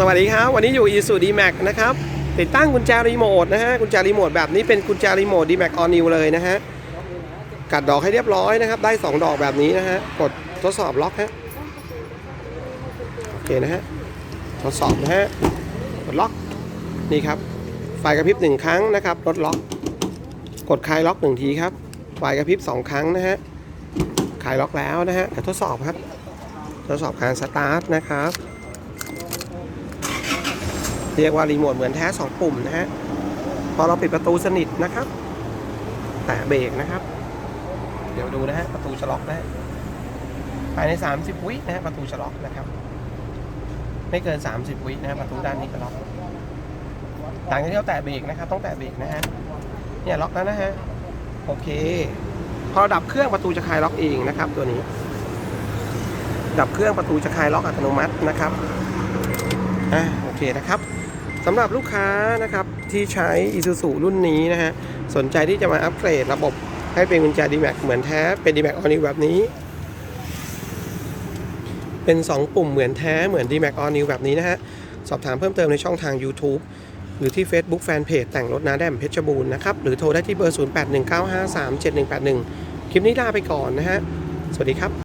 สวัสดีครับ วันนี้อยู่ e s u d m a x นะครับ ติดตั้งกุญแจรีโมทนะฮะ กุญแจรีโมทแบบนี้เป็นกุญแจรีโมท d m a x All New เลยนะฮะ กัดดอกให้เรียบร้อยนะครับ ได้ 2 ดอกแบบนี้นะฮะ กดทดสอบล็อกฮะ โอเคนะฮะ ทดสอบนะฮะ กดล็อก นี่ครับ ไฟกระพริบหนึ่งครั้งนะครับลดล็อก กดคลายล็อกหนึ่งทีครับ ไฟกระพริบสองครั้งนะฮะ คลายล็อกแล้วนะฮะเดี๋ยวทดสอบครับ ทดสอบการสตาร์ทนะครับ เรียกว่ารีโมทเหมือนแท้ 2 ปุ่มนะฮะ พอเราปิดประตูสนิทนะครับ แตะเบรกนะครับ เดี๋ยวดูนะฮะ ประตูจะล็อกนะฮะภายใน 30 วินะฮะ ประตูจะล็อกนะครับ ไม่เกิน 30 วินะฮะ ประตูด้านนี้ก็ล็อกหลังจากที่เราแตะเบรกนะครับ ต้องแตะเบรกนะฮะ เนี่ยล็อกแล้วนะฮะ โอเค พอดับเครื่องประตูจะคลายล็อกเองนะครับ ตัวนี้ ดับเครื่องประตูจะคลายล็อกอัตโนมัตินะครับอ่าโอเคนะครับ สำหรับลูกค้านะครับที่ใช้ Isuzu รุ่นนี้นะฮะสนใจที่จะมาอัปเกรดระบบให้เป็นกุญแจ D-Max เหมือนแท้เป็น D-Max All New แบบนี้ เป็น 2 ปุ่มเหมือนแท้เหมือน D-Max All New แบบนี้นะฮะสอบถามเพิ่มเติมในช่องทาง YouTube หรือที่ Facebook Fanpage แต่งรถนาแดมเพชรบูรณ์นะครับ หรือโทรได้ที่เบอร์ 0819537181 คลิปนี้ลาไปก่อนนะฮะ สวัสดีครับ